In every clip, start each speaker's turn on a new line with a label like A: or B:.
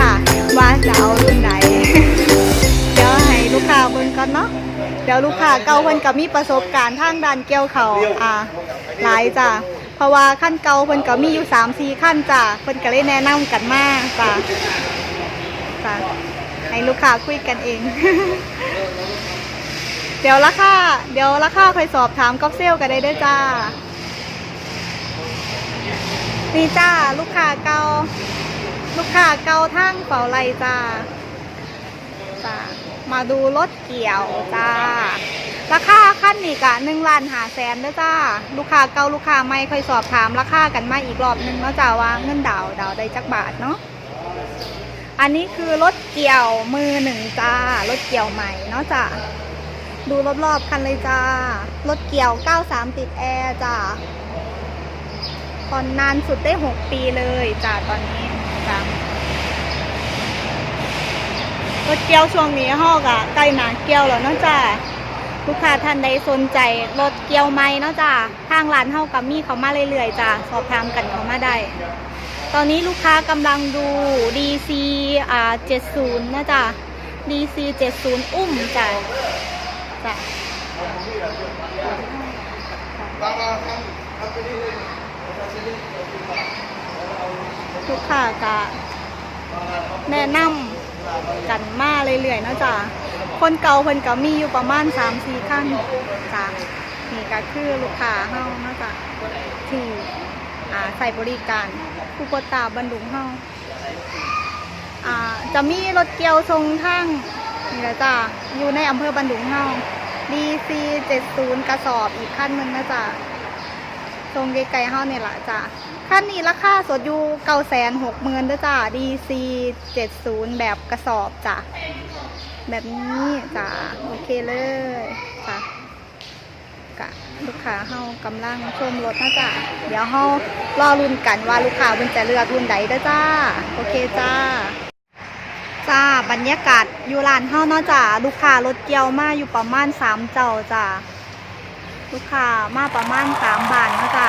A: จ๊ะว่าจะเอารุ่นไหน เดี๋ยวให้ลูกค้าเบิ่งก่อนเนาะเดี๋ยวลูกค้าเก่าเพิ่นก็มีประสบการณ์ทางด้านเกี่ยวเขาอ่าหลายจ้ะเพราะว่าขั้นเก่าเพิ่นก็มีอยู่3 4ขั้นจ้ะเพิ่นก็เลยแนะนำกันมาจ้ะจ้ะให้ลูกค้าคุยกันเอง เดี๋ยวราคาเดี๋ยวราคาค่อยสอบถามกับเซลลก็ได้ด้อจ้านี่จ้าลูกค้าเก่า ลูกค้าเกาทางเป่าไรจ้าจ้ามาดูรถเกี่ยวจ้าราคาขั้นนี้กะหนึ่งล้านหาแสนเด้อจ้า ลูกค้าเกาลูกค้าไม่ค่อยสอบถามราคากันมาอีกรอบนึงเนาะจ้าว่าเงินดาวดาวได้จักบาทเนาะอันนี้คือรถเกี่ยวมือหนึ่งจ้ารถเกี่ยวใหม่เนาะจ้าดูรอบๆคันเลยจ้ารถเกี่ยว 93 ติดแอร์จ้าผ่อนนานสุดได้ 6 ปีเลยจ้าตอนนี้จ้า รถเกี่ยวช่วงนี้ฮอกอะใกล้หนาเกี่ยวแล้วเนาะจ้าลูกค้าท่านใดสนใจรถเกี่ยวไหมเนาะจ้าทางร้านเฮากับมีเขามาเรื่อยๆจ้าสอบถามกันเขามาได้ ตอนนี้ลูกค้ากำลังดู DC อ่า70นะจ้า DC 70 อุ้มจ้าจ้ะลูกค้าก็แนะนำ กันมาเรื่อยๆเนาะจ้ะคนเก่าคนเพิ่นก็มีอยู่ประมาณ3 4ขั้นจ้ะนี่ก็คือลูกค้าเฮาเนาะจ้ะที่ใส่บริการคูโกตาบันดุงเฮาอ่าจะมีรถเกี่ยวทรงทางนี่แหละจ้ะอยู่ในอำเภอบันดุงเฮา DC 70กระสอบอีกขั้นหนึ่งนะจ๊ะ ทรงไกลๆเฮาเนี่ยแหละจ้ะขั้นนี้ราคาสดอยู่เก้าแสนหกหมื่นด้วยจ้ะ DC 70 แบบกระสอบจ้ะ แบบนี้จ้ะ โอเคเลยจ้ะกะลูกค้าเฮากำลังชมรถนะจ๊ะเดี๋ยวเฮารอรุ่นกันว่าลูกค้ามันจะเลือกรุ่นใดด้อจ้า โอเคจ้าจ้าบรรยากาศอยู่ร้านเฮาเนาะจ้าลูกค้ารถเกี่ยวมาอยู่ประมาณสามเจ้าจ้า ลูกค้ามาประมาณสามบานนะจ้า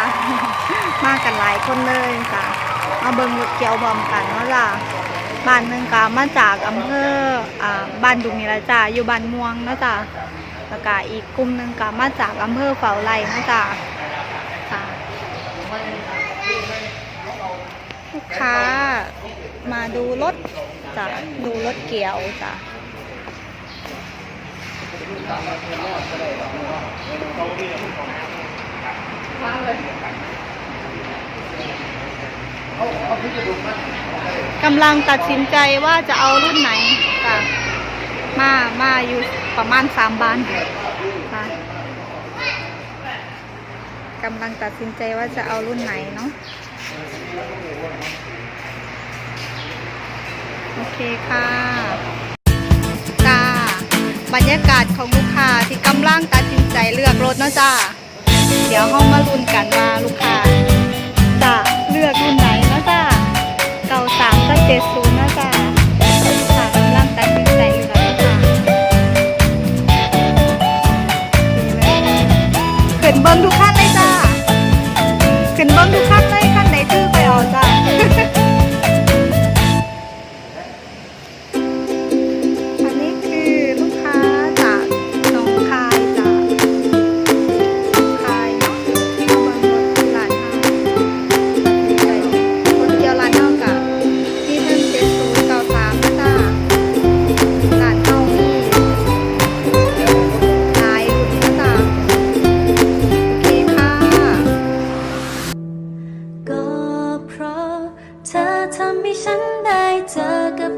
A: มากันหลายคนเลยจ้ามาเบิ่งเกี่ยวพร้อมกันนะจ้าบ้านหนึ่งก็มาจากอำเภออ่าบ้านดุงนี่ละจ้าอยู่บ้านม่วงนะจ้าแล้วก็อีกกลุ่มหนึ่งก็มาจากอำเภอเฝ้าไร่นะจ้าค่ะลูกค้ามาดูรถจ้ะดูรถเกี่ยวจ้ะ กำลังตัดสินใจว่าจะเอารุ่นไหนจ้ะมามาอยู่ประมาณสามบานค่ะกำลังตัดสินใจว่าจะเอารุ่นไหนเนาะโอเคค่ะ บรรยากาศของลูกค้าที่กำลังตัดสินใจเลือกรถเนาะจ้า เดี๋ยวห้องมาลุ้นกันว่าลูกค้าจะเลือกรุ่นไหนเนาะจ้าเก่าสามก็เจ็ดศูนย์ 身带这个